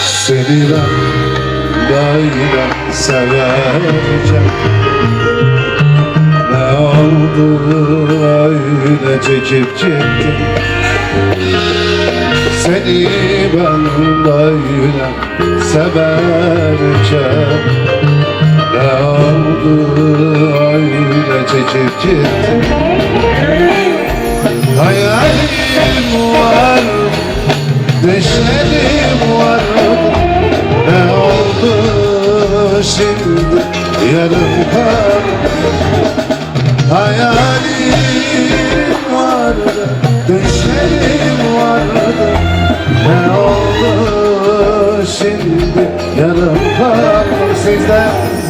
Seni ben böyle severken Ne oldu öyle çekip gittin Seni ben böyle severken Ne oldu öyle çekip gittin Düşlerim var. Ne oldu şimdi yarım kal Hayalim vardı Düşlerim vardı Ne oldu şimdi yarım kal Sizden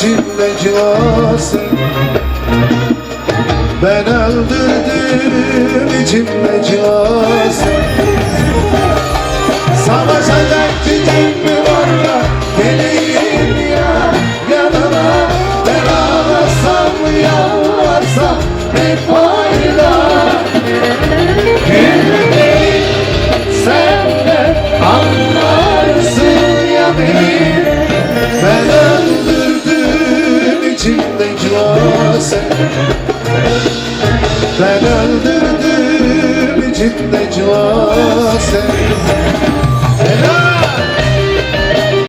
içimdeki olsun Ben öldürdüğüm içimdeki olsun Necip Necla